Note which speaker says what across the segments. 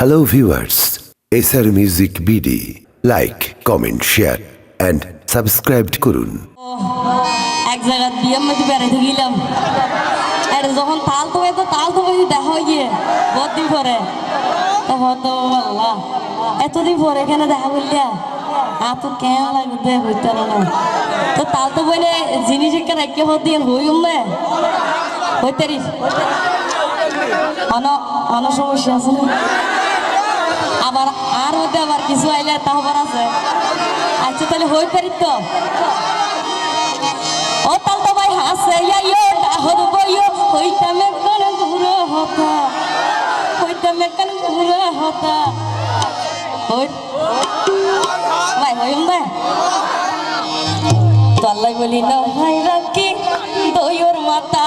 Speaker 1: Hello viewers, SR Music BD. Like, comment, share and subscribe করুন।
Speaker 2: এক জায়গায় বিয়ের মধ্যে বেড়াইতে গেলাম। আর যখন তাল তো তো তাল তো বসে দেখা গিয়ে বহুত দিন পরে। তখন তো আল্লাহ এতদিন পরে এখানে দেখা করলিয়া আর তো কেন লাগবে হইতে না। তো তাল তো বলে জিনিস একটা রেখে হত দিয়ে হই উমে হইতে অন অন সমস্যা আছে না। আবার আর মধ্যে আবার কিছু আইলে তাহবার আছে। আচ্ছা তাহলে হই পারি তো? ও তাল তো ভাই হাসে, ইয়ো ডাহর বইও হইতা মে কোন ঘুরে হতা হইতা মে কোন ঘুরে হতা। হই, ভাই হইম ভাই। তো বলি না ভাই রাখি দইর মাতা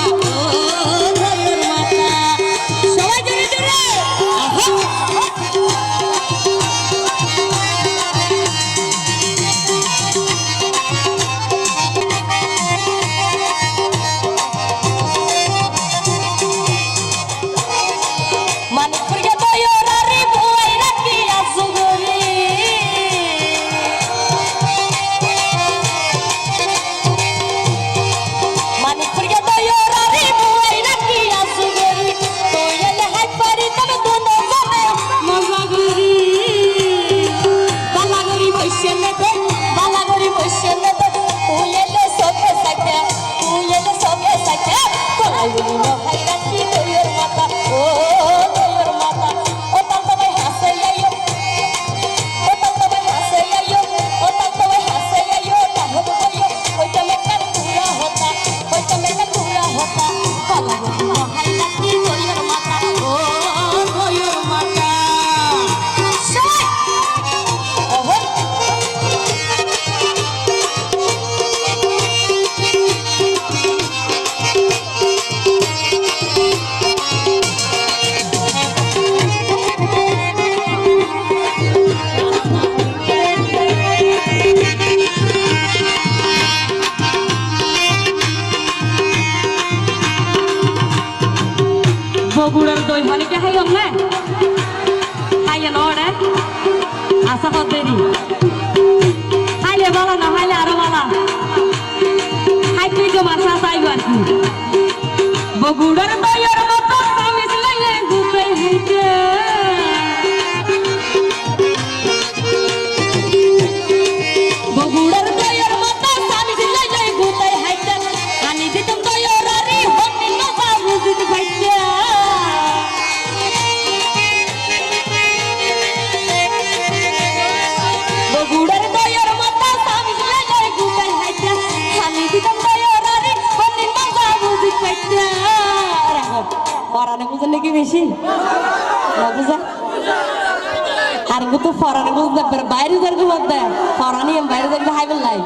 Speaker 2: ও বগুড়ার দই মালিকে হাই না হাইয়ে নড়ে। আশা করি হাইলে বলা না হাইলে আরও বলা। হাই, তুই তো মাসা চাইব আর কি। বগুড়ার দইয়ের নাকি বেশি? বুঝা? আর তো ফরানে বুঝতে পারে বাইরে যার মধ্যে ফরানি বাইরে যার হাইবেল লাই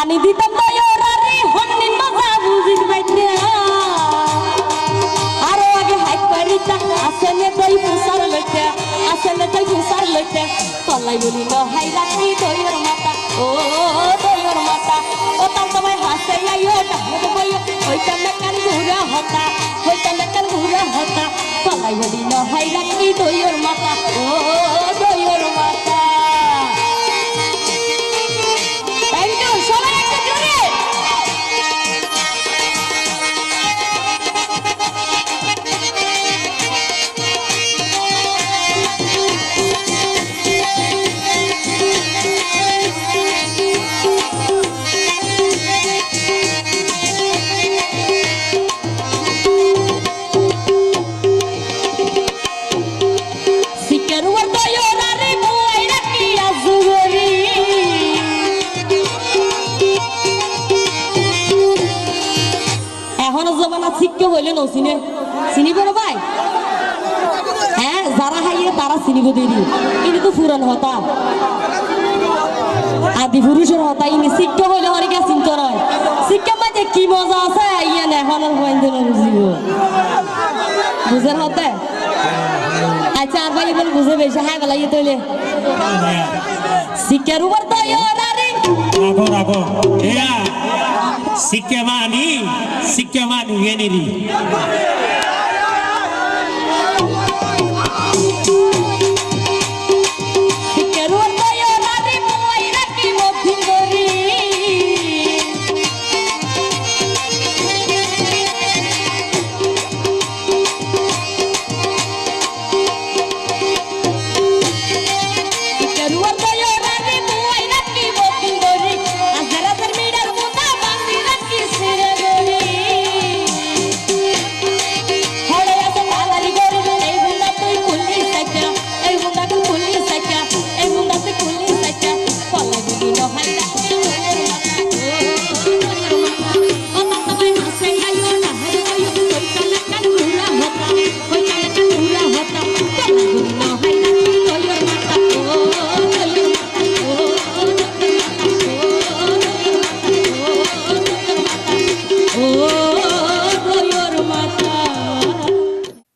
Speaker 2: আনি দিতাম আরে আগে হাইট করিতা আসেনে দই ফুসার লইতে, আসেনে দই ফুসার লইতে। তলাই বলি, ন হাই রাখি দইয়ের মাতা, ও দইয়ের মাতা, ও তার তোমায় হাসে আইও ডাহর বইও হইতা মেকান ঘুরা হতা, হইতা মেকান ঘুরা হতা তলাই বলি না হাই রাখি দইয়ের মাতা ও এখন জমানা শিক্ষা হইলে ন চিনে। চিনিব ভাই? হ্যাঁ যারা হাইয়ে তারা চিনিব দেরি কিন্তু তো ফুরন হতা। আদি পুরুষের হতা ইনি শিক্ষা হইলে চিন্ত নয়। শিক্ষা মাঝে কি মজা আছে ইয়ে না এখন বুঝিব বুঝের হতে? আচ্ছা আর ভাই এবার বুঝে বেশি হ্যাঁ বেলা ইয়ে তৈলে শিক্ষার উপর তো ইয়ে
Speaker 3: রাখো
Speaker 2: சிக்கவாணி சிக்கவாணி ஏனிரி